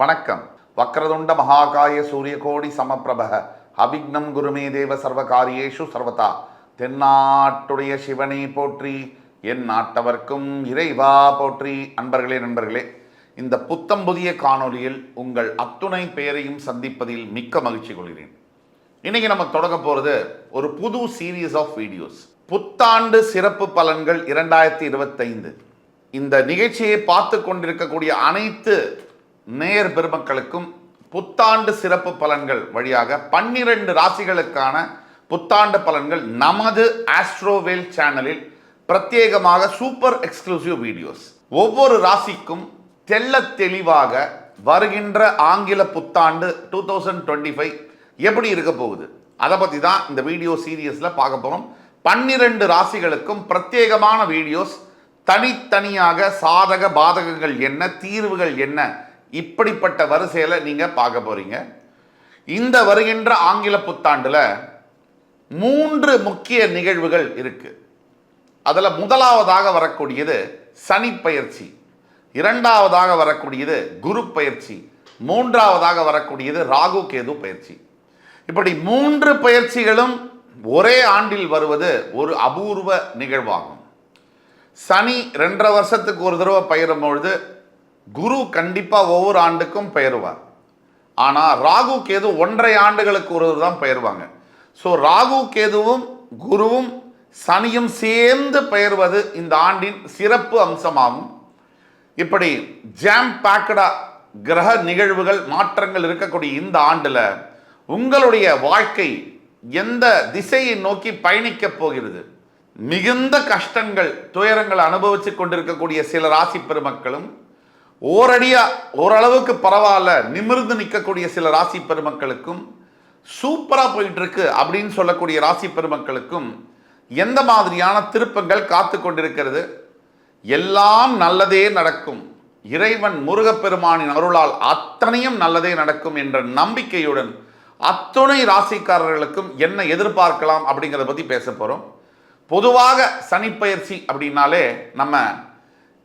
வணக்கம். வக்ரதுண்ட மகாகாய சூரியகோடி சமப்பிரபக அபிக்னம் குருமே தேவ சர்வகாரியேஷு சர்வதா. தென்னாட்டுடைய சிவனை போற்றி என் நாட்டவர்க்கும் இறைவா போற்றி. அன்பர்களே நண்பர்களே இந்த புத்தம் புதிய காணொளியில் உங்கள் அத்துணை பெயரையும் சந்திப்பதில் மிக்க மகிழ்ச்சி கொள்கிறேன். இன்னைக்கு நம்ம தொடங்க போகிறது ஒரு புது சீரீஸ் ஆஃப் வீடியோஸ் புத்தாண்டு சிறப்பு பலன்கள் இரண்டாயிரத்தி இருபத்தைந்து. இந்த நிகழ்ச்சியை பார்த்து கொண்டிருக்கக்கூடிய அனைத்து நேயர் பெருமக்களுக்கும் புத்தாண்டு சிறப்பு பலன்கள் வழியாக பன்னிரண்டு ராசிகளுக்கான புத்தாண்டு பலன்கள் நமது ஆஸ்ட்ரோவேல் சேனலில் பிரத்யேகமாக சூப்பர் எக்ஸ்க்ளூசிவ் வீடியோஸ் ஒவ்வொரு ராசிக்கும் தெல்ல தெளிவாக வருகின்ற ஆங்கில புத்தாண்டு டூ தௌசண்ட் டுவெண்ட்டி ஃபைவ் எப்படி இருக்க போகுது? அதை பற்றி தான் இந்த வீடியோ சீரியஸில் பார்க்க போகிறோம் பன்னிரண்டு ராசிகளுக்கும் பிரத்யேகமான வீடியோஸ் தனித்தனியாக சாதக பாதகங்கள் என்ன தீர்வுகள் என்ன இப்படிப்பட்ட வரிசையில் நீங்கள் பார்க்க போகிறீங்க இந்த வருகின்ற ஆங்கில புத்தாண்டில் மூன்று முக்கிய நிகழ்வுகள் இருக்குது அதில் முதலாவதாக வரக்கூடியது சனி பயிற்சி இரண்டாவதாக வரக்கூடியது குரு பயிற்சி மூன்றாவதாக வரக்கூடியது ராகு கேது பயிற்சி. இப்படி மூன்று பயிற்சிகளும் ஒரே ஆண்டில் வருவது ஒரு அபூர்வ நிகழ்வாகும். சனி ரெண்டரை வருஷத்துக்கு ஒரு தடவை பயிரும் பொழுது குரு கண்டிப்பாக ஒவ்வொரு ஆண்டுக்கும் பெயருவார். ஆனால் ராகு கேது ஒன்றரை ஆண்டுகளுக்கு ஒரு தான் பெயர்வாங்க. ஸோ ராகு கேதுவும் குருவும் சனியும் சேர்ந்து பெயர்வது இந்த ஆண்டின் சிறப்பு அம்சமாகும். இப்படி ஜாம் பேக்கடா கிரக நிகழ்வுகள் மாற்றங்கள் இருக்கக்கூடிய இந்த ஆண்டில் உங்களுடைய வாழ்க்கை எந்த திசையை நோக்கி பயணிக்கப் போகிறது? மிகுந்த கஷ்டங்கள் துயரங்கள் அனுபவித்து கொண்டிருக்கக்கூடிய சில ராசி பெருமக்களும் ஓரடியா ஓரளவுக்கு பரவாயில்ல நிமிர்ந்து நிற்கக்கூடிய சில ராசி பெருமக்களுக்கும் சூப்பராக போயிட்டு இருக்கு அப்படின்னு சொல்லக்கூடிய ராசி பெருமக்களுக்கும் எந்த மாதிரியான திருப்பங்கள் காத்து கொண்டிருக்கிறது? எல்லாம் நல்லதே நடக்கும். இறைவன் முருகப்பெருமானின் அருளால் அத்தனையும் நல்லதே நடக்கும் என்ற நம்பிக்கையுடன் அத்துணை ராசிக்காரர்களுக்கும் என்ன எதிர்பார்க்கலாம் அப்படிங்கிறத பற்றி பேச போகிறோம் பொதுவாக சனிப்பயிற்சி அப்படின்னாலே நம்ம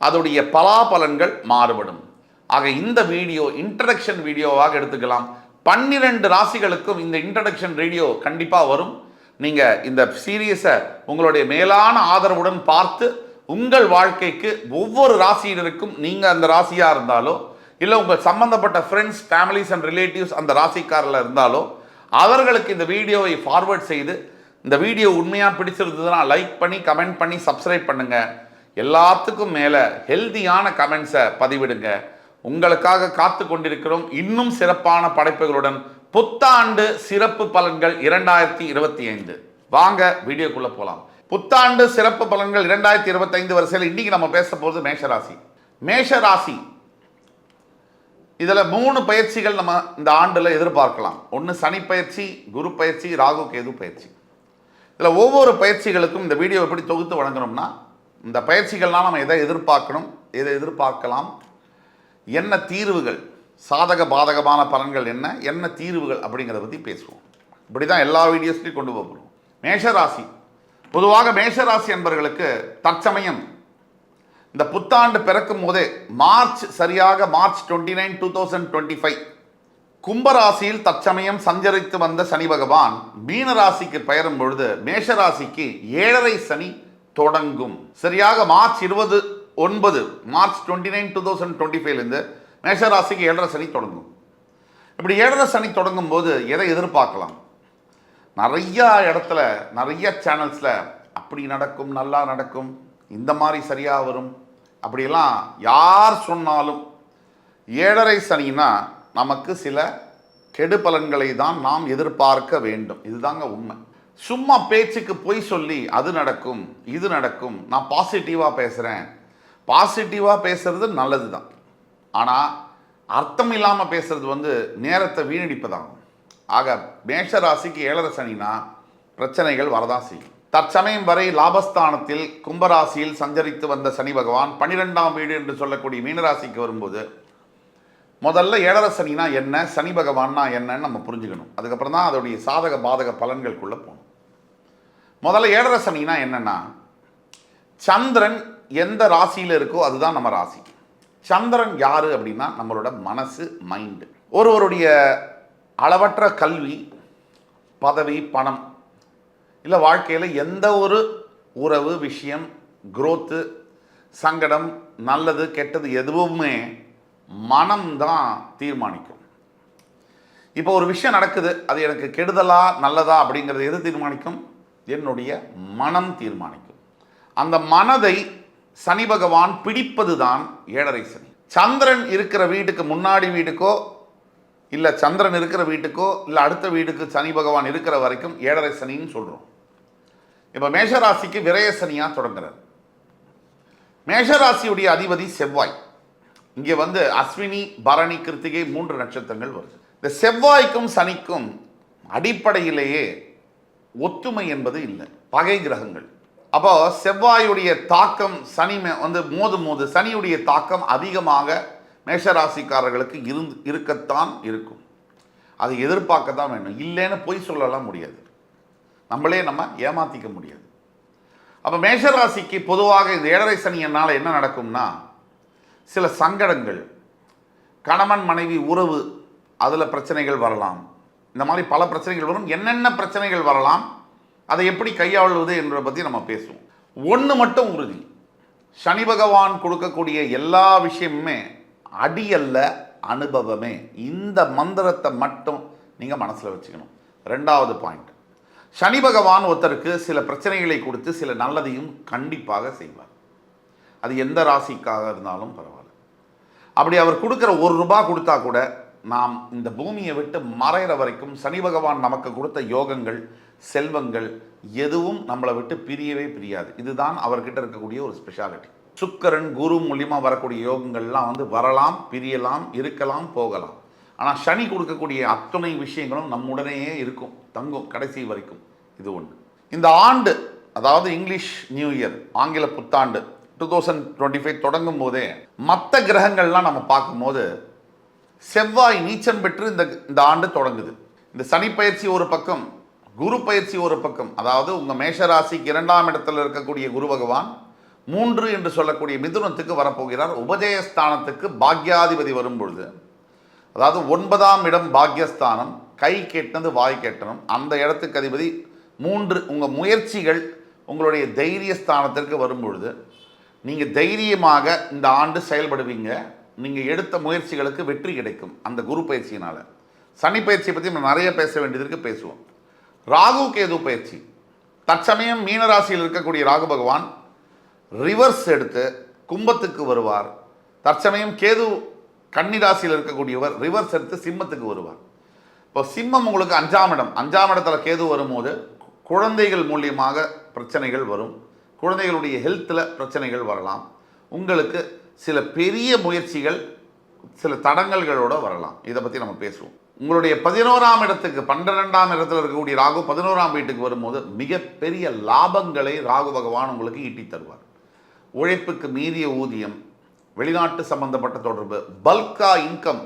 அதோடைய பலாபலன்கள் மாறுபடும். ஆக இந்த வீடியோ இன்ட்ரடக்ஷன் வீடியோவாக எடுத்துக்கலாம். பன்னிரண்டு ராசிகளுக்கும் இந்த இன்ட்ரடக்ஷன் வீடியோ கண்டிப்பாக வரும். நீங்கள் இந்த சீரியஸை உங்களுடைய மேலான ஆதரவுடன் பார்த்து உங்கள் வாழ்க்கைக்கு ஒவ்வொரு ராசியினருக்கும் நீங்கள் அந்த ராசியாக இருந்தாலோ இல்லை உங்கள் சம்பந்தப்பட்ட ஃப்ரெண்ட்ஸ் ஃபேமிலிஸ் அண்ட் ரிலேட்டிவ்ஸ் அந்த ராசிக்காரில் இருந்தாலோ அவர்களுக்கு இந்த வீடியோவை ஃபார்வேர்ட் செய்து இந்த வீடியோ உண்மையாக பிடிச்சிருந்ததுன்னா லைக் பண்ணி கமெண்ட் பண்ணி சப்ஸ்கிரைப் பண்ணுங்கள் எல்லாத்துக்கும் மேலே ஹெல்தியான கமெண்ட்ஸை பதிவிடுங்க. உங்களுக்காக காத்து கொண்டிருக்கிறோம் இன்னும் சிறப்பான படைப்புகளுடன் புத்தாண்டு சிறப்பு பலன்கள் இரண்டாயிரத்தி இருபத்தி ஐந்து. வாங்க வீடியோக்குள்ளே போகலாம் புத்தாண்டு சிறப்பு பலன்கள் இரண்டாயிரத்தி இருபத்தைந்து வரிசையில் இன்றைக்கி நம்ம பேச போகிறது மேஷராசி. மேஷராசி இதில் மூணு பயிற்சிகள் நம்ம இந்த ஆண்டில் எதிர்பார்க்கலாம். ஒன்று சனி பயிற்சி குரு பயிற்சி ராகு கேது பயிற்சி. இதில் ஒவ்வொரு பயிற்சிகளுக்கும் இந்த வீடியோ எப்படி தொகுத்து வழங்கணும்னா இந்த பயிற்சிகள்லாம் நம்ம எதை எதிர்பார்க்கணும் எதை எதிர்பார்க்கலாம் என்ன தீர்வுகள் சாதக பாதகமான பலன்கள் என்ன என்ன தீர்வுகள் அப்படிங்கிறத பற்றி பேசுவோம். இப்படி தான் எல்லா வீடியோஸ்லையும் கொண்டு போகிறோம் மேஷராசி. பொதுவாக மேஷராசி என்பவர்களுக்கு தற்சமயம் இந்த புத்தாண்டு பிறக்கும் போதே மார்ச் சரியாக March twenty nine two thousand twenty five கும்பராசியில் தற்சமயம் சஞ்சரித்து வந்த சனி பகவான் மீனராசிக்கு பெயரும் பொழுது மேஷராசிக்கு ஏழரை சனி தொடங்கும். சரியாக மார்ச் இருபது ஒன்பது March twenty nine two thousand twenty ஃபைவ்லேருந்து மேஷராசிக்கு ஏழரை சனி தொடங்கும். இப்படி ஏழரை சனி தொடங்கும் போது எதை எதிர்பார்க்கலாம்? நிறையா இடத்துல நிறைய சேனல்ஸில் அப்படி நடக்கும் நல்லா நடக்கும் இந்த மாதிரி சரியாக வரும் அப்படியெல்லாம் யார் சொன்னாலும் ஏழரை சனினா நமக்கு சில கெடு பலன்களை தான் நாம் எதிர்பார்க்க வேண்டும். இதுதாங்க உண்மை. சும்மா பேச்சுக்கு பொய் சொல்லி அது நடக்கும் இது நடக்கும் நான் பாசிட்டிவாக பேசுகிறேன் பாசிட்டிவாக பேசுறது நல்லது தான் ஆனால் அர்த்தம் இல்லாமல் பேசுறது வந்து நேரத்தை வீணடிப்பதாகும். ஆக மேஷ ராசிக்கு ஏழரை சனினா பிரச்சனைகள் வரதான் செய்யும். தற்சமயம் வரை லாபஸ்தானத்தில் கும்பராசியில் சஞ்சரித்து வந்த சனி பகவான் பன்னிரெண்டாம் வீடு என்று சொல்லக்கூடிய மீனராசிக்கு வரும்போது முதல்ல ஏழரை சனினா என்ன சனி பகவான்னா என்னன்னு நம்ம புரிஞ்சுக்கணும். அதுக்கப்புறம் தான் அதோடைய சாதக பாதக பலன்களுக்குள்ளே போகணும். முதல்ல ஏழரை சனினா என்னென்னா சந்திரன் எந்த ராசியில் இருக்கோ அதுதான் நம்ம ராசி. சந்திரன் யார் அப்படின்னா நம்மளோட மனசு மைண்டு ஒருவருடைய அளவற்ற கல்வி பதவி பணம் இல்லை வாழ்க்கையில் எந்த ஒரு உறவு விஷயம் குரோத்து சங்கடம் நல்லது கெட்டது எதுவுமே மனம்தான் தீர்மானிக்கும். இப்போ ஒரு விஷயம் நடக்குது அது எனக்கு கெடுதலா நல்லதா அப்படிங்கிறது எது தீர்மானிக்கும்? என்னுடைய மனம் தீர்மானிக்கும். அந்த மனதை சனி பகவான் பிடிப்பது தான் ஏழரை சனி. சந்திரன் இருக்கிற வீட்டுக்கு முன்னாடி வீட்டுக்கோ இல்லை சந்திரன் இருக்கிற வீட்டுக்கோ இல்லை அடுத்த வீட்டுக்கு சனி பகவான் இருக்கிற வரைக்கும் ஏழரை சனின்னு சொல்கிறோம் இப்போ மேஷராசிக்கு விரய சனியாக தொடங்குறார். மேஷராசியுடைய அதிபதி செவ்வாய். இங்கே வந்து அஸ்வினி பரணி கிருத்திகை மூன்று நட்சத்திரங்கள் வருது. இந்த செவ்வாய்க்கும் சனிக்கும் அடிப்படையிலேயே ஒத்துமை என்பது இல்லை. பகை கிரகங்கள். அப்போ செவ்வாயுடைய தாக்கம் சனி மே- வந்து மோது மோது சனியுடைய தாக்கம் அதிகமாக மேஷராசிக்காரர்களுக்கு இருந்து இருக்கத்தான் இருக்கும். அதை எதிர்பார்க்க தான் வேணும் இல்லைன்னு பொய் சொல்லலாம் முடியாது. நம்மளே நம்ம ஏமாத்திக்க முடியாது. அப்போ மேஷராசிக்கு பொதுவாக இந்த ஏழரை சனி என்னால் என்ன நடக்கும்னா சில சங்கடங்கள் கணவன் மனைவி உறவு அதில் பிரச்சனைகள் வரலாம். இந்த மாதிரி பல பிரச்சனைகள் வரும். என்னென்ன பிரச்சனைகள் வரலாம் அதை எப்படி கையாளுவது என்பதை பற்றி நம்ம பேசுவோம். ஒன்று மட்டும் உறுதி. சனி பகவான் கொடுக்கக்கூடிய எல்லா விஷயமுமே அடி அல்ல அனுபவமே. இந்த மந்திரத்தை மட்டும் நீங்கள் மனசில் வச்சுக்கணும். ரெண்டாவது பாயிண்ட் சனி பகவான் ஒருத்தருக்கு சில பிரச்சனைகளை கொடுத்து சில நல்லதையும் கண்டிப்பாக செய்வார். அது எந்த ராசிக்காக இருந்தாலும் பரவாயில்ல. அப்படி அவர் கொடுக்குற ஒரு ரூபாய் கொடுத்தா கூட நாம் இந்த பூமியை விட்டு மறையிற வரைக்கும் சனி பகவான் நமக்கு கொடுத்த யோகங்கள் செல்வங்கள் எதுவும் நம்மளை விட்டு பிரியவே பிரியாது. இதுதான் அவர்கிட்ட இருக்கக்கூடிய ஒரு ஸ்பெஷாலிட்டி சுக்கரன் குரு மூலியமாக வரக்கூடிய யோகங்கள்லாம் வந்து வரலாம் பிரியலாம் இருக்கலாம் போகலாம். ஆனால் சனி கொடுக்கக்கூடிய அத்துணை விஷயங்களும் நம்முடனேயே இருக்கும் தங்கும் கடைசி வரைக்கும். இது ஒன்று இந்த ஆண்டு அதாவது இங்கிலீஷ் நியூ இயர் ஆங்கில புத்தாண்டு டூ தௌசண்ட் டுவெண்ட்டி ஃபைவ் தொடங்கும் போதே மற்ற கிரகங்கள்லாம் நம்ம பார்க்கும்போது செவ்வாய் நீச்சம் பெற்று இந்த இந்த ஆண்டு தொடங்குது. இந்த சனி பயிற்சி ஒரு பக்கம் குரு பயிற்சி ஒரு பக்கம். அதாவது உங்கள் மேஷராசிக்கு இரண்டாம் இடத்தில் இருக்கக்கூடிய குரு பகவான் மூன்று என்று சொல்லக்கூடிய மிதுனத்துக்கு வரப்போகிறார். உபஜயஸ்தானத்துக்கு பாக்யாதிபதி வரும்பொழுது அதாவது ஒன்பதாம் இடம் பாக்யஸ்தானம் கை கெட்டது வாய் கெட்டணும். அந்த இடத்துக்கு அதிபதி மூன்று உங்கள் முயற்சிகள் உங்களுடைய தைரிய ஸ்தானத்திற்கு வரும்பொழுது நீங்கள் தைரியமாக இந்த ஆண்டு செயல்படுவீங்க. நீங்கள் எடுத்த முயற்சிகளுக்கு வெற்றி கிடைக்கும் அந்த குரு பயிற்சியினால். சனி பயிற்சியை பற்றி நம்ம நிறைய பேச வேண்டியதற்கு பேசுவோம். ராகு கேது பயிற்சி. தற்சமயம் மீனராசியில் இருக்கக்கூடிய ராகு பகவான் ரிவர்ஸ் எடுத்து கும்பத்துக்கு வருவார். தற்சமயம் கேது கன்னிராசியில் இருக்கக்கூடியவர் ரிவர்ஸ் எடுத்து சிம்மத்துக்கு வருவார். இப்போ சிம்மம் உங்களுக்கு அஞ்சாம் இடம். அஞ்சாம் இடத்துல கேது வரும்போது குழந்தைகள் மூலியமாக பிரச்சனைகள் வரும். குழந்தைகளுடைய ஹெல்த்தில் பிரச்சனைகள் வரலாம். உங்களுக்கு சில பெரிய முயற்சிகள் சில தடங்கல்களோட வரலாம். இதை பற்றி நம்ம பேசுவோம். உங்களுடைய பதினோராம் இடத்துக்கு பன்னிரெண்டாம் இடத்துல இருக்கக்கூடிய ராகு பதினோராம் வீட்டுக்கு வரும்போது மிகப்பெரிய லாபங்களை ராகு பகவான் உங்களுக்கு ஈட்டி தருவார். உழைப்புக்கு மீறிய ஊதியம் வெளிநாட்டு சம்பந்தப்பட்ட தொடர்பு பல்கா இன்கம்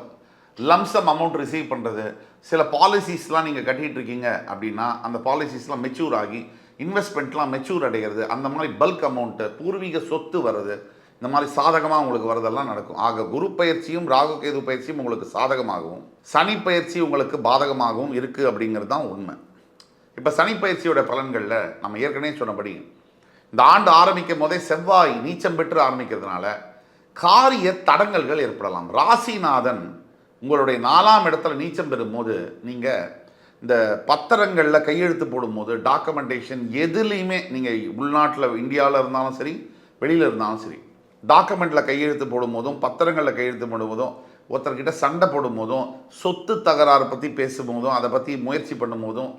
லம்சம் அமௌண்ட் ரிசீவ் பண்ணுறது சில பாலிசிஸ்லாம் நீங்கள் கட்டிகிட்டு இருக்கீங்க அப்படின்னா அந்த பாலிசிஸ்லாம் மெச்சூர் ஆகி இன்வெஸ்ட்மெண்ட்லாம் மெச்சூர் அடைகிறது அந்த மாதிரி பல்க் அமௌண்ட்டு பூர்வீக சொத்து வர்றது இந்த மாதிரி சாதகமாக உங்களுக்கு வரதெல்லாம் நடக்கும். ஆக குரு பயிற்சியும் ராகு கேது பயிற்சியும் உங்களுக்கு சாதகமாகவும் சனி பயிற்சி உங்களுக்கு பாதகமாகவும் இருக்குது அப்படிங்கிறது தான் உண்மை. இப்போ சனி பயிற்சியோட பலன்களில் நம்ம ஏற்கனவே சொன்னபடி இந்த ஆண்டு ஆரம்பிக்கும் போதே செவ்வாய் நீச்சம் பெற்று ஆரம்பிக்கிறதுனால காரிய தடங்கல்கள் ஏற்படலாம். ராசிநாதன் உங்களுடைய நாலாம் இடத்துல நீச்சம் பெறும்போது நீங்கள் இந்த பத்திரங்களில் கையெழுத்து போடும்போது டாக்குமெண்டேஷன் எதுலேயுமே நீங்கள் உள்நாட்டில் இந்தியாவில் இருந்தாலும் சரி வெளியில் இருந்தாலும் சரி டாக்குமெண்ட்டில் கையெழுத்து போடும்போதும் பத்திரங்களில் கையெழுத்து போடும்போதும் ஒருத்தர்கிட்ட சண்டை போடும்போதும் சொத்து தகராறு பற்றி பேசும்போதும் அதை பற்றி முயற்சி பண்ணும்போதும்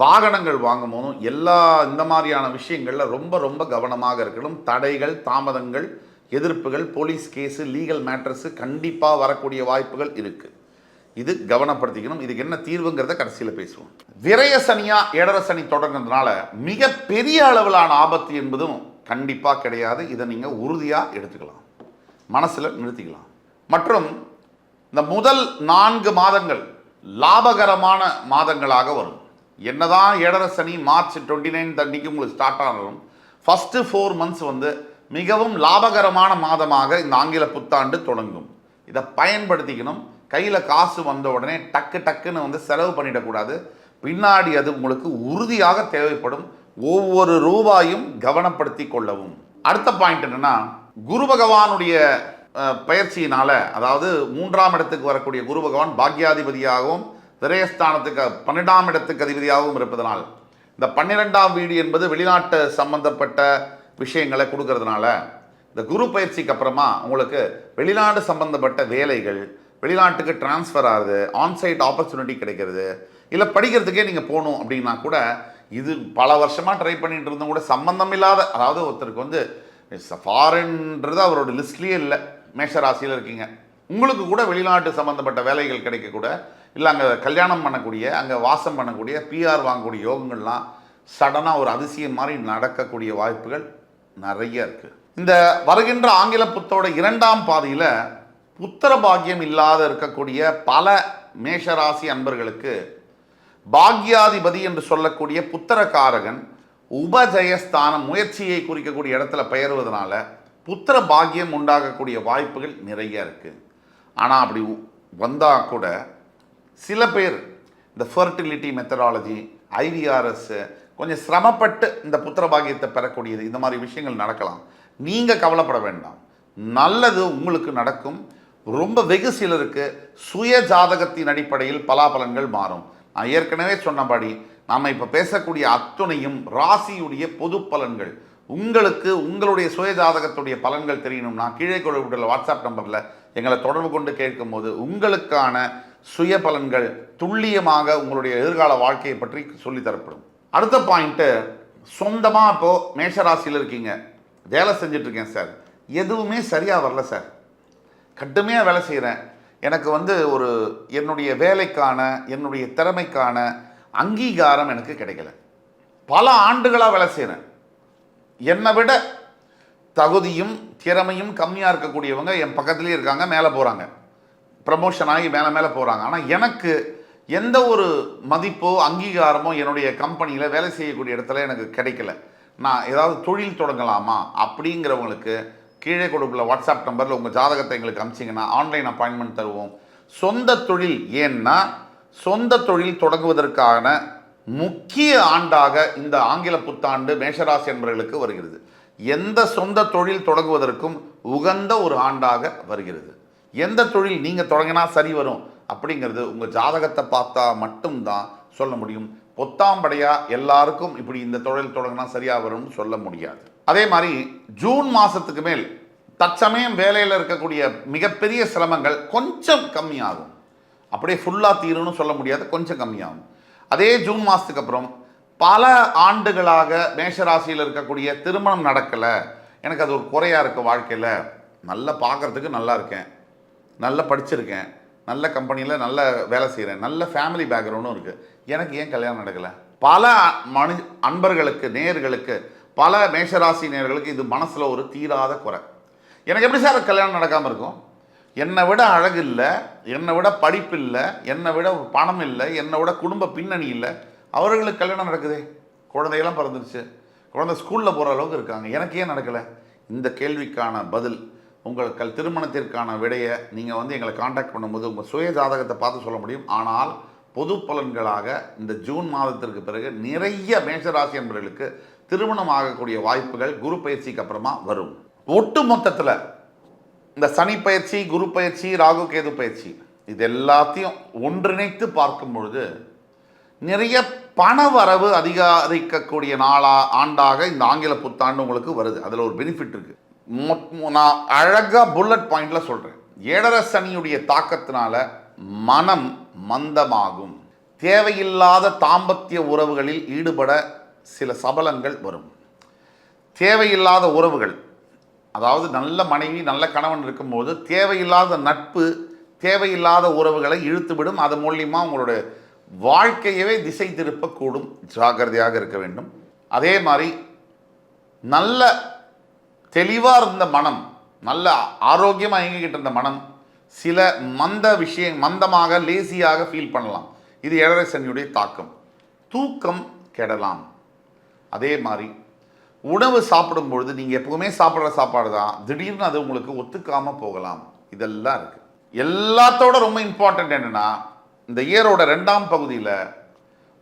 வாகனங்கள் வாங்கும் போதும் எல்லா இந்த மாதிரியான விஷயங்களில் ரொம்ப ரொம்ப கவனமாக இருக்கணும். தடைகள் தாமதங்கள் எதிர்ப்புகள் போலீஸ் கேஸு லீகல் மேட்டர்ஸு கண்டிப்பாக வரக்கூடிய வாய்ப்புகள் இருக்குது இது கவனப்படுத்திக்கணும். இதுக்கு என்ன தீர்வுங்கிறத கடைசியில் பேசுவோம். விரய சனியாக ஏழரை சனி தொடங்குறதுனால மிக பெரிய அளவிலான ஆபத்து என்பதும் கண்டிப்பாக கிடையாது. இதை நீங்கள் உறுதியாக எடுத்துக்கலாம். மனசில் நிறுத்திக்கலாம். மற்றும் இந்த முதல் நான்கு மாதங்கள் லாபகரமான மாதங்களாக வரும். என்னதான் ஏழரை சனி மார்ச் டுவெண்ட்டி நைன் தண்டிக்கு உங்களுக்கு ஸ்டார்ட் ஆனாலும் ஃபஸ்ட்டு ஃபோர் மந்த்ஸ் வந்து மிகவும் லாபகரமான மாதமாக இந்த ஆங்கில புத்தாண்டு தொடங்கும். இதை பயன்படுத்திக்கணும். கையில் காசு வந்த உடனே டக்கு டக்குன்னு வந்து செலவு பண்ணிடக்கூடாது. பின்னாடி அது உங்களுக்கு உறுதியாக தேவைப்படும். ஒவ்வொரு ரூபாயும் கவனப்படுத்தி கொள்ளவும். அடுத்த பாயிண்ட் என்னன்னா குரு பகவானுடைய பயிற்சியினால அதாவது மூன்றாம் இடத்துக்கு வரக்கூடிய குரு பகவான் பாக்யாதிபதியாகவும் விரயஸ்தானத்துக்கு பன்னெண்டாம் இடத்துக்கு அதிபதியாகவும் இருப்பதனால் இந்த பன்னிரெண்டாம் வீடு என்பது வெளிநாட்டு சம்பந்தப்பட்ட விஷயங்களை கொடுக்கறதுனால இந்த குரு பயிற்சிக்கு அப்புறமா உங்களுக்கு வெளிநாடு சம்பந்தப்பட்ட வேலைகள் வெளிநாட்டுக்கு டிரான்ஸ்ஃபர் ஆகுது ஆன்சைட் ஆப்பர்ச்சுனிட்டி கிடைக்கிறது இல்லை படிக்கிறதுக்கே நீங்கள் போகணும் அப்படின்னா கூட இது பல வருஷமாக ட்ரை பண்ணிட்டு இருந்தோம் கூட சம்மந்தம் இல்லாத அதாவது ஒருத்தருக்கு வந்து ஃபாரின்ன்றது அவரோட லிஸ்ட்லேயே இல்லை. மேஷராசியில் இருக்கீங்க. உங்களுக்கு கூட வெளிநாட்டு சம்மந்தப்பட்ட வேலைகள் கிடைக்கக்கூட இல்லை அங்கே கல்யாணம் பண்ணக்கூடிய அங்கே வாசம் பண்ணக்கூடிய பிஆர் வாங்கக்கூடிய யோகங்கள்லாம் சடனாக ஒரு அதிசயம் மாதிரி நடக்கக்கூடிய வாய்ப்புகள் நிறைய இருக்குது இந்த வருகின்ற ஆங்கில புத்தோட இரண்டாம் பாதியில் புத்திர பாக்கியம் இல்லாத இருக்கக்கூடிய பல மேஷராசி அன்பர்களுக்கு பாக்யாதிபதி என்று சொல்லக்கூடிய புத்திரகாரகன் உபஜயஸ்தானம் முயற்சியை குறிக்கக்கூடிய இடத்துல பெயருவதனால புத்திர பாக்கியம் உண்டாகக்கூடிய வாய்ப்புகள் நிறைய இருக்குது ஆனால் அப்படி வந்தால் கூட சில பேர் இந்த ஃபர்டிலிட்டி மெத்தடாலஜி ஐவிஆர்எஸ் கொஞ்சம் சிரமப்பட்டு இந்த புத்திர பாக்கியத்தை பெறக்கூடியது இந்த மாதிரி விஷயங்கள் நடக்கலாம். நீங்கள் கவலைப்பட வேண்டாம். நல்லது உங்களுக்கு நடக்கும். ரொம்ப வெகு சிலருக்கு சுய ஜாதகத்தின் அடிப்படையில் பலாபலன்கள் மாறும். நான் ஏற்கனவே சொன்னபடி நாம் இப்போ பேசக்கூடிய அத்துணையும் ராசியுடைய பொது பலன்கள். உங்களுக்கு உங்களுடைய சுயஜாதகத்துடைய பலன்கள் தெரியணும்னா கீழே கொடுத்துள்ள வாட்ஸ்அப் நம்பரில் எங்களை தொடர்பு கொண்டு கேட்கும்போது உங்களுக்கான சுய பலன்கள் துல்லியமாக உங்களுடைய எதிர்கால வாழ்க்கையை பற்றி சொல்லி தரப்படும். அடுத்த பாயிண்ட்டு சொந்தமாக இப்போது மேஷராசியில் இருக்கீங்க. வேலை செஞ்சிட்ருக்கேன் சார். எதுவுமே சரியாக வரல சார். கடுமையாக வேலை செய்கிறேன் எனக்கு வந்து ஒரு என்னுடைய வேலைக்கான என்னுடைய திறமைக்கான அங்கீகாரம் எனக்கு கிடைக்கல. பல ஆண்டுகளாக வேலை செய்கிறேன் என்னை விட தகுதியும் திறமையும் கம்மியாக இருக்கக்கூடியவங்க என் பக்கத்துலேயே இருக்காங்க மேலே போகிறாங்க ப்ரமோஷன் ஆகி மேலே மேலே போகிறாங்க ஆனால் எனக்கு எந்த ஒரு மதிப்போ அங்கீகாரமோ என்னுடைய கம்பெனியில் வேலை செய்யக்கூடிய இடத்துல எனக்கு கிடைக்கல. நான் ஏதாவது தொழில் தொடங்கலாமா அப்படிங்கிறவங்களுக்கு கீழே கொடுப்பில் வாட்ஸ்அப் நம்பரில் உங்கள் ஜாதகத்தை எங்களுக்கு அமிச்சிங்கன்னா ஆன்லைன் அப்பாயின்மெண்ட் தருவோம். சொந்த தொழில் ஏன்னா சொந்த தொழில் தொடங்குவதற்கான முக்கிய ஆண்டாக இந்த ஆங்கில புத்தாண்டு மேஷராசி என்பவர்களுக்கு வருகிறது. எந்த சொந்த தொழில் தொடங்குவதற்கும் உகந்த ஒரு ஆண்டாக வருகிறது. எந்த தொழில் நீங்கள் தொடங்கினா சரி வரும் அப்படிங்கிறது உங்கள் ஜாதகத்தை பார்த்தா மட்டும்தான் சொல்ல முடியும். பொத்தாம்படையாக எல்லாருக்கும் இப்படி இந்த தொழில் தொடங்கினா சரியாக வரும்னு சொல்ல முடியாது. அதே மாதிரி ஜூன் மாதத்துக்கு மேல் தற்சமயம் வேலையில் இருக்கக்கூடிய மிகப்பெரிய சிரமங்கள் கொஞ்சம் கம்மியாகும். அப்படியே ஃபுல்லாக தீரும்னு சொல்ல முடியாது கொஞ்சம் கம்மியாகும். அதே ஜூன் மாதத்துக்கு அப்புறம் பல ஆண்டுகளாக மேஷராசியில் இருக்கக்கூடிய திருமணம் நடக்கலை. எனக்கு அது ஒரு குறையாக இருக்க வாழ்க்கையில். நல்லா பார்க்குறதுக்கு நல்லா இருக்கேன். நல்லா படிச்சிருக்கேன். நல்ல கம்பெனியில் நல்ல வேலை செய்கிறேன் நல்ல ஃபேமிலி பேக்ரவுண்டும் இருக்குது எனக்கு ஏன் கல்யாணம் நடக்கலை? பல மனு அன்பர்களுக்கு நேர்களுக்கு பல மேஷராசி நேயர்களுக்கு இது மனசில் ஒரு தீராத குறை. எனக்கு எப்படி சார் கல்யாணம் நடக்காமல் இருக்கும்? என்னை விட அழகு இல்லை என்னை விட படிப்பு இல்லை என்னை விட பணம் இல்லை என்னை விட குடும்ப பின்னணி இல்லை. அவர்களுக்கு கல்யாணம் நடக்குதே? குழந்தையெல்லாம் பிறந்துருச்சு. குழந்தை ஸ்கூலில் போகிற அளவுக்கு இருக்காங்க. எனக்கு ஏன் நடக்கலை? இந்த கேள்விக்கான பதில் உங்கள் கல் திருமணத்திற்கான விடையை நீங்கள் வந்து எங்களை காண்டாக்ட் பண்ணும்போது உங்கள் சுய ஜாதகத்தை பார்த்து சொல்ல முடியும். ஆனால் பொது பலன்களாக இந்த ஜூன் மாதத்திற்கு பிறகு நிறைய மேஷராசி என்பவர்களுக்கு திருமணம் ஆகக்கூடிய வாய்ப்புகள் குரு பயிற்சிக்கு அப்புறமா வரும். ஒட்டு மொத்தத்தில் இந்த சனி பயிற்சி குரு பயிற்சி ராகு கேது பயிற்சி இது எல்லாத்தையும் ஒன்றிணைத்து பார்க்கும் பொழுது நிறைய பண வரவு அதிகரிக்கக்கூடிய நாளா ஆண்டாக இந்த ஆங்கில புத்தாண்டு உங்களுக்கு வருது. அதில் ஒரு பெனிஃபிட் இருக்கு. நான் அழகாக புல்லட் பாயிண்ட்ல சொல்கிறேன் ஏழரை சனியுடைய தாக்கத்தினால மனம் மந்தமாகும். தேவையில்லாத தாம்பத்திய உறவுகளில் ஈடுபட சில சபலங்கள் வரும். தேவையில்லாத உறவுகள் அதாவது நல்ல மனைவி நல்ல கணவன் இருக்கும்போது தேவையில்லாத நட்பு தேவையில்லாத உறவுகளை இழுத்துவிடும். அது மூலியமாக உங்களுடைய வாழ்க்கையவே திசை திருப்பக்கூடும். ஜாக்கிரதையாக இருக்க வேண்டும். அதே மாதிரி நல்ல தெளிவாக இருந்த மனம் நல்ல ஆரோக்கியமாக இயங்கிக்கிட்டு இருந்த மனம் சில மந்த விஷயம் மந்தமாக லேசியாக ஃபீல் பண்ணலாம். இது ஏழரை சனியுடைய தாக்கம். தூக்கம் கெடலாம். அதே மாதிரி உணவு சாப்பிடும் பொழுது நீங்கள் எப்பவுமே சாப்பிட்ற சாப்பாடு தான். திடீர்னு அது உங்களுக்கு ஒத்துக்காமல் போகலாம். இதெல்லாம் இருக்குது எல்லாத்தோட ரொம்ப இம்பார்ட்டண்ட் என்னென்னா இந்த இயரோட ரெண்டாம் பகுதியில்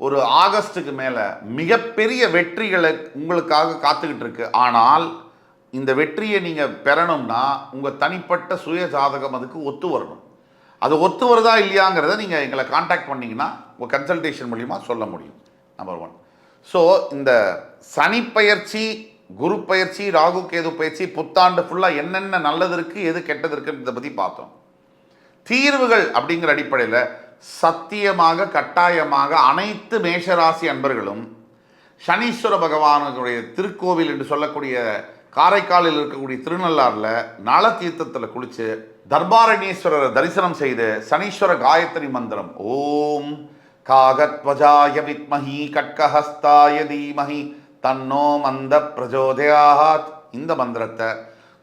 ஒரு ஆகஸ்ட்டுக்கு மேலே மிகப்பெரிய வெற்றிகளை உங்களுக்காக காத்துக்கிட்டு இருக்கு. ஆனால் இந்த வெற்றியை நீங்கள் பெறணும்னா உங்கள் தனிப்பட்ட சுய ஜாதகம் அதுக்கு ஒத்து வரணும். அது ஒத்து வருதா இல்லையாங்கிறத நீங்கள் எங்களை காண்டாக்ட் பண்ணிங்கன்னா உங்கள் கன்சல்டேஷன் மூலிமா சொல்ல முடியும். நம்பர் ஒன் ஸோ இந்த சனி பயிற்சி குரு பயிற்சி ராகு கேது பயிற்சி புத்தாண்டு ஃபுல்லாக என்னென்ன நல்லது இருக்குது எது கெட்டது இருக்குன்றதை பற்றி பார்த்தோம். தீர்வுகள் அப்படிங்கிற அடிப்படையில் சத்தியமாக கட்டாயமாக அனைத்து மேஷராசி அன்பர்களும் சனீஸ்வர பகவானுடைய திருக்கோவில் என்று சொல்லக்கூடிய காரைக்காலில் இருக்கக்கூடிய திருநள்ளாறில் நல தீர்த்தத்தில் குளித்து தர்பாரணீஸ்வரரை தரிசனம் செய்து சனீஸ்வர காயத்ரி மந்திரம் ஓம் காகத்வஜாய வித்மஹி கட்கஹஸ்தாய தீமஹி. தன்னோ மந்த பிரஜோதயாத். இந்த மந்திரத்தை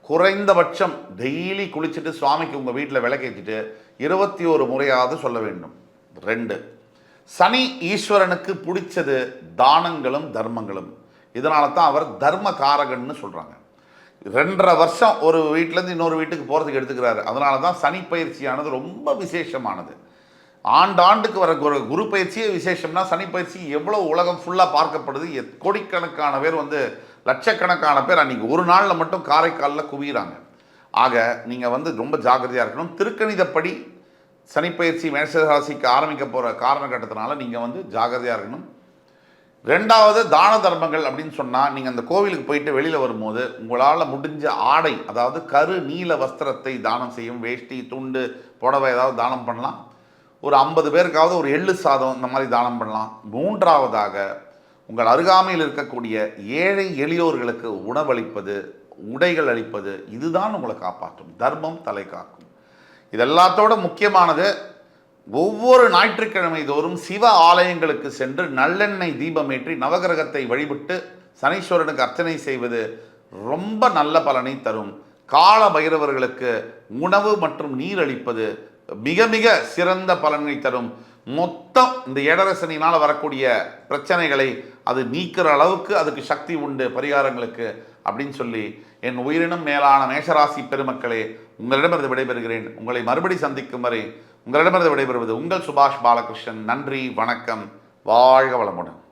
குறைந்தபட்சம் டெய்லி குளிச்சுட்டு சுவாமிக்கு உங்கள் வீட்டில் விளக்கேற்றிட்டு இருபத்தி ஒரு முறையாவது சொல்ல வேண்டும். ரெண்டு சனி ஈஸ்வரனுக்கு பிடிச்சது தானங்களும் தர்மங்களும். இதனால தான் அவர் தர்ம காரகன்னு சொல்கிறாங்க ரெண்டரை வருஷம் ஒரு வீட்டிலேருந்து இன்னொரு வீட்டுக்கு போகிறதுக்கு எடுத்துக்கிறாரு. அதனால தான் சனி பயிற்சியானது ரொம்ப விசேஷமானது. ஆண்டாண்டுக்கு வர குரு குரு பயிற்சியே விசேஷம்னா சனி பயிற்சி எவ்வளோ உலகம் ஃபுல்லாக பார்க்கப்படுது? எத்- கோடிக்கணக்கான பேர் வந்து லட்சக்கணக்கான பேர் அன்றைக்கி ஒரு நாளில் மட்டும் காரைக்காலில் குவிகிறாங்க ஆக நீங்கள் வந்து ரொம்ப ஜாக்கிரதையாக இருக்கணும். திருக்கணிதப்படி சனிப்பயிற்சி மேஷராசிக்கு ஆரம்பிக்க போகிற காரணகட்டத்தினால நீங்கள் வந்து ஜாகிரதையாக இருக்கணும். ரெண்டாவது தான தர்மங்கள் அப்படின்னு சொன்னால் நீங்கள் அந்த கோவிலுக்கு போயிட்டு வெளியில் வரும்போது உங்களால் முடிஞ்ச ஆடை அதாவது கரு நீல வஸ்திரத்தை தானம் செய்யும் வேஷ்டி துண்டு புடவை ஏதாவது தானம் பண்ணலாம். ஒரு ஐம்பது பேருக்காவது ஒரு எள்ளு சாதம் இந்த மாதிரி தானம் பண்ணலாம். மூன்றாவதாக உங்கள் அருகாமையில் இருக்கக்கூடிய ஏழை எளியோர்களுக்கு உணவளிப்பது உடைகள் அளிப்பது இதுதான் உங்களை காப்பாற்றும். தர்மம் தலை காக்கும். இது எல்லாத்தோட முக்கியமானது ஒவ்வொரு ஞாயிற்றுக்கிழமை தோறும் சிவ ஆலயங்களுக்கு சென்று நல்லெண்ணெய் தீபமேற்றி நவகிரகத்தை வழிபட்டு சனீஸ்வரனுக்கு அர்ச்சனை செய்வது ரொம்ப நல்ல பலனை தரும். கால பைரவர்களுக்கு உணவு மற்றும் நீர் அளிப்பது மிக மிக சிறந்த பலனை தரும். மொத்தம் இந்த ஏடரசனினால் வரக்கூடிய பிரச்சனைகளை அது நீக்கிற அளவுக்கு அதுக்கு சக்தி உண்டு பரிகாரங்களுக்கு அப்படின்னு சொல்லி என் உயிரினும் மேலான மேஷராசி பெருமக்களே உங்களிடமிருந்து விடைபெறுகிறேன். உங்களை மறுபடி சந்திக்கும் வரை உங்களிடமிருந்து விடைபெறுவது உங்கள் சுபாஷ் பாலகிருஷ்ணன். நன்றி வணக்கம். வாழ்க வளமுடன்.